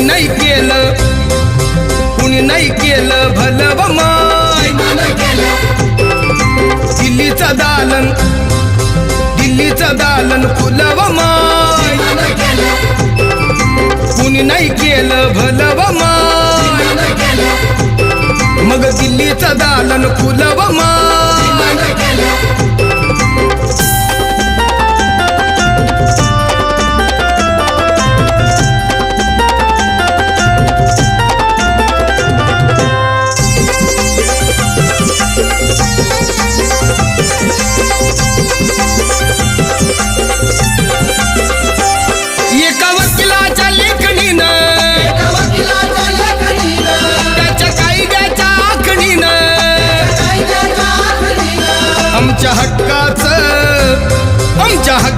नाही केलं कुणी नाही केलं भलव माय. दिल्लीचं दालन दिल्लीचं दालन फुलव माय. कुणी नाही केलं भलव माय. मग दिल्लीचं दालन फुलव माय. आमच्या हक्काचं आमच्या हक्का